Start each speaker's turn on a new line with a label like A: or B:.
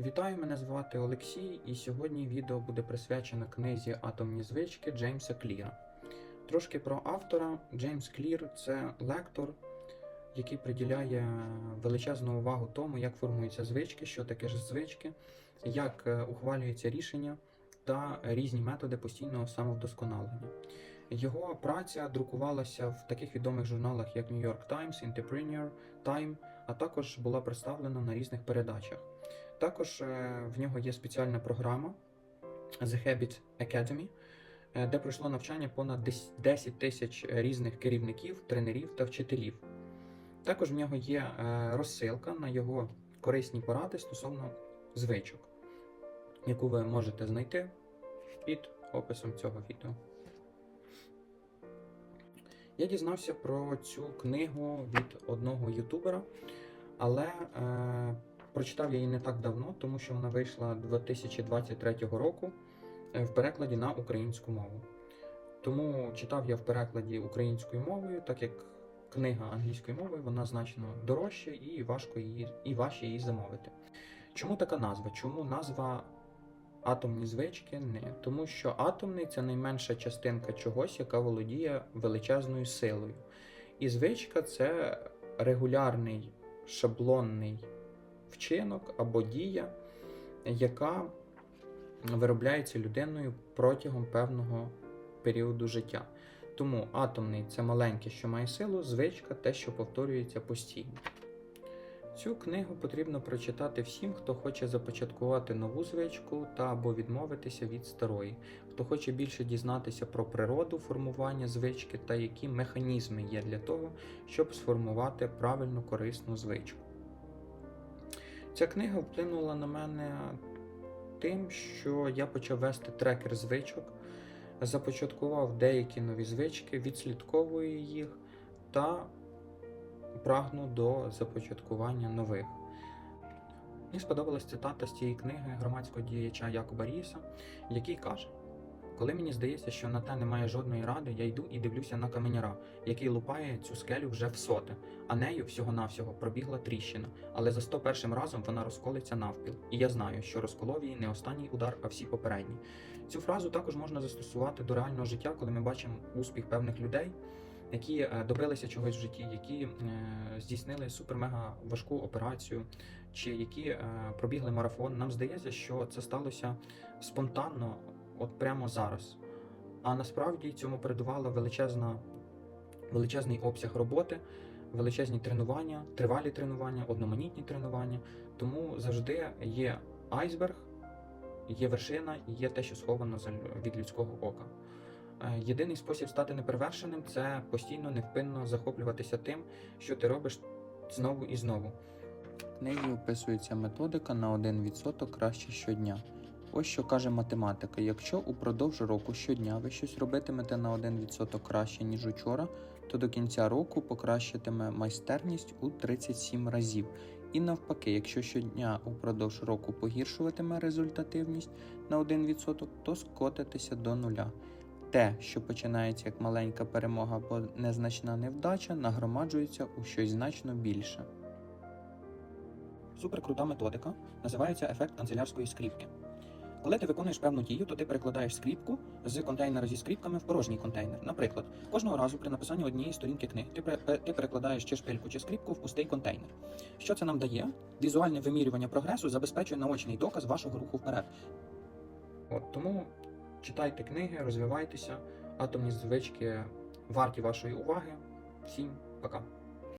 A: Вітаю, мене звати Олексій, і сьогодні відео буде присвячено книзі Атомні звички Джеймса Кліра. Трошки про автора. Джеймс Клір це лектор, який приділяє величезну увагу тому, як формуються звички, що таке ж звички, як е, ухвалюються рішення та різні методи постійного самовдосконалення. Його праця друкувалася в таких відомих журналах, як New York Times, Entrepreneur, Time, а також була представлена на різних передачах. Також е, в нього є спеціальна програма The Habit Academy, е, де пройшло навчання понад 10 тисяч різних керівників, тренерів та вчителів. Також в нього є е, розсилка на його корисні поради стосовно звичок, яку ви можете знайти під описом цього відео. Я дізнався про цю книгу від одного ютубера, але прочитав я її не так давно, тому що вона вийшла 2023 року е, в перекладі на українську мову. Тому читав я в перекладі українською мовою, так як книга англійською мовою вона значно дорожча і важко її і важче її замовити. Чому така назва? Чому назва атомні звички? Не тому, що атомний це найменша частинка чогось, яка володіє величезною силою. І звичка це регулярний шаблонний вчинок або дія, яка виробляється людиною протягом певного періоду життя. Тому атомний це маленьке, що має силу, звичка те, що повторюється постійно. Цю книгу потрібно прочитати всім, хто хоче започаткувати нову звичку та або відмовитися від старої, хто хоче більше дізнатися про природу формування звички та які механізми є для того, щоб сформувати правильну корисну звичку. Ця книга вплинула на мене тим, що я почав вести трекер звичок, започаткував деякі нові звички, відслідковую їх та прагну до започаткування нових. Мені сподобалась цитата з цієї книги громадського діяча Якоба Ріса, який каже: Коли мені здається, що на те немає жодної ради, я йду і дивлюся на каменяра, який лупає цю скелю вже в соте, а нею всього-навсього пробігла тріщина, але за 101 разом вона розколиться навпіл. І я знаю, що розколов її не останній удар, а всі попередні. Цю фразу також можна застосувати до реального життя, коли ми бачимо успіх певних людей, які е, добилися чогось в житті, які е, здійснили супермега важку операцію, чи які е, пробігли марафон. Нам здається, що це сталося спонтанно, от прямо зараз. А насправді цьому передувала величезна, величезний обсяг роботи, величезні тренування, тривалі тренування, одноманітні тренування. Тому завжди є айсберг, є вершина і є те, що сховано від людського ока. Е, Єдиний спосіб стати неперевершеним це постійно невпинно захоплюватися тим, що ти робиш знову і знову. В книзі описується методика на 1% краще щодня. Ось що каже математика: якщо упродовж року щодня ви щось робитимете на 1% краще, ніж учора, то до кінця року покращитиме майстерність у 37 разів. І навпаки, якщо щодня упродовж року погіршуватиме результативність на 1%, то скотитися до нуля. Те, що починається як маленька перемога або незначна невдача, нагромаджується у щось значно більше. Суперкрута методика називається ефект канцелярської скріпки. Коли ти виконуєш певну дію, то ти перекладаєш скріпку з контейнера зі скріпками в порожній контейнер. Наприклад, кожного разу при написанні однієї сторінки книг ти, ти перекладаєш чи шпильку, чи скріпку в пустий контейнер. Що це нам дає? Візуальне вимірювання прогресу забезпечує наочний доказ вашого руху вперед. От тому читайте книги, розвивайтеся, атомні звички варті вашої уваги. Всім пока.